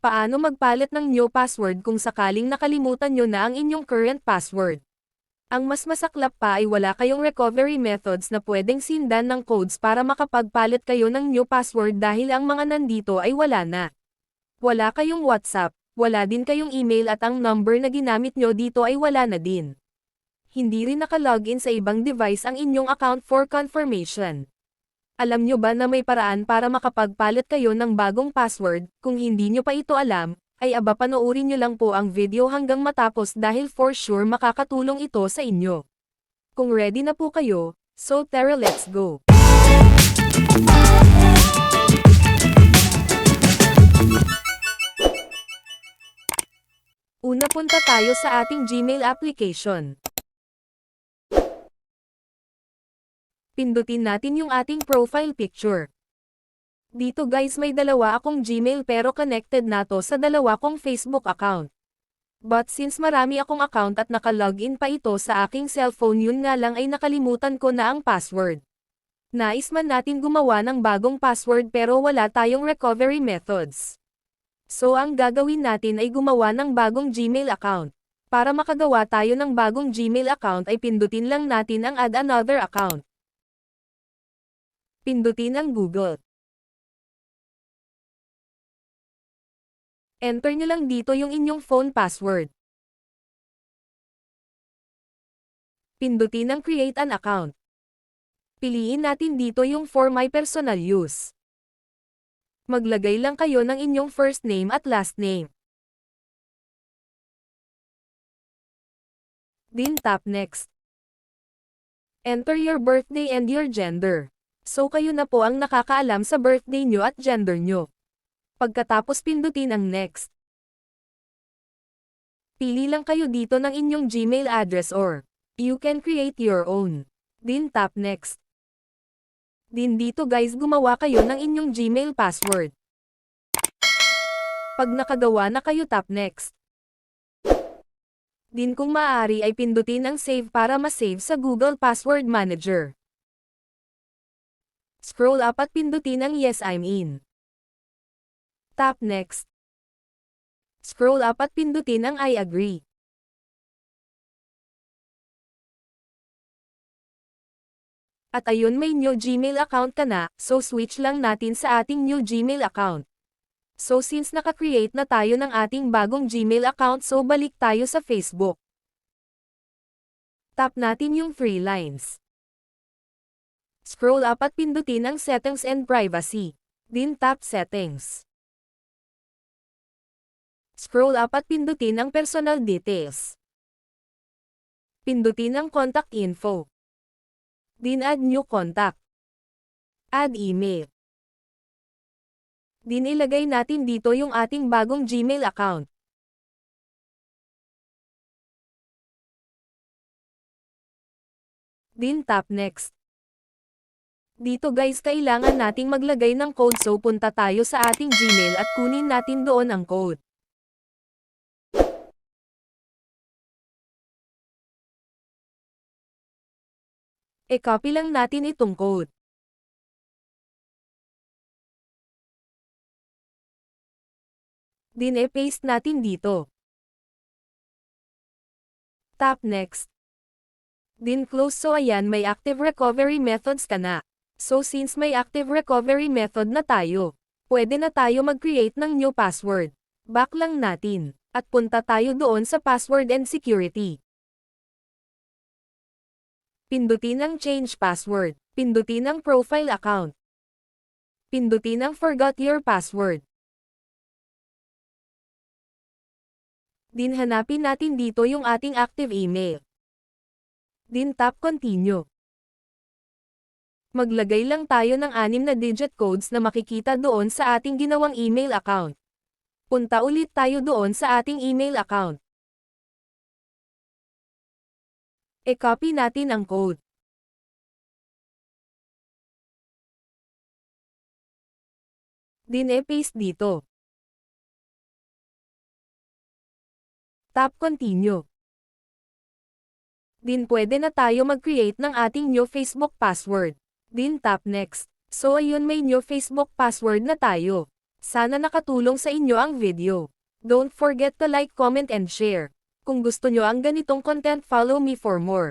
Paano magpalit ng new password kung sakaling nakalimutan nyo na ang inyong current password? Ang mas masaklap pa ay wala kayong recovery methods na pwedeng sindan ng codes para makapagpalit kayo ng new password dahil ang mga nandito ay wala na. Wala kayong WhatsApp, wala din kayong email at ang number na ginamit nyo dito ay wala na din. Hindi rin nakalogin sa ibang device ang inyong account for confirmation. Alam nyo ba na may paraan para makapagpalit kayo ng bagong password, kung hindi nyo pa ito alam, ay aba panoorin nyo lang po ang video hanggang matapos dahil for sure makakatulong ito sa inyo. Kung ready na po kayo, so tara let's go! Una punta tayo sa ating Gmail application. Pindutin natin yung ating profile picture. Dito guys may dalawa akong Gmail pero connected na to sa dalawa kong Facebook account. But since marami akong account at nakalogin pa ito sa aking cellphone yun nga lang ay nakalimutan ko na ang password. Nais man natin gumawa ng bagong password pero wala tayong recovery methods. So ang gagawin natin ay gumawa ng bagong Gmail account. Para makagawa tayo ng bagong Gmail account ay pindutin lang natin ang add another account. Pindutin ang Google. Enter nyo lang dito yung inyong phone password. Pindutin ang create an account. Piliin natin dito yung for my personal use. Maglagay lang kayo ng inyong first name at last name. Din tap next. Enter your birthday and your gender. So kayo na po ang nakakaalam sa birthday nyo at gender nyo. Pagkatapos pindutin ang next. Pili lang kayo dito ng inyong Gmail address or you can create your own. Din tap next. Din dito guys gumawa kayo ng inyong Gmail password. Pag nakagawa na kayo tap next. Din kung maaari ay pindutin ang save para ma-save sa Google Password Manager. Scroll up at pindutin ang Yes I'm in. Tap Next. Scroll up at pindutin ang I agree. At ayun may new Gmail account ka na, so switch lang natin sa ating new Gmail account. So since naka-create na tayo ng ating bagong Gmail account so balik tayo sa Facebook. Tap natin yung three lines. Scroll up at pindutin ang Settings and Privacy. Din tap Settings. Scroll up at pindutin ang Personal Details. Pindutin ang Contact Info. Din add new contact. Add email. Din ilagay natin dito yung ating bagong Gmail account. Din tap next. Dito guys kailangan nating maglagay ng code so punta tayo sa ating Gmail at kunin natin doon ang code. E-copy lang natin itong code. Din e-paste natin dito. Tap next. Din close so ayan may active recovery methods ka na. So since may active recovery method na tayo, pwede na tayo mag-create ng new password. Back lang natin, at punta tayo doon sa password and security. Pindutin ang change password. Pindutin ang profile account. Pindutin ang forgot your password. Din hanapin natin dito yung ating active email. Din tap continue. Maglagay lang tayo ng anim na digit codes na makikita doon sa ating ginawang email account. Punta ulit tayo doon sa ating email account. E-copy natin ang code. Din e-paste dito. Tap Continue. Din pwede na tayo mag-create ng ating new Facebook password. Din tap Next. So ayun may new Facebook password na tayo. Sana nakatulong sa inyo ang video. Don't forget to like, comment and share. Kung gusto nyo ang ganitong content follow me for more.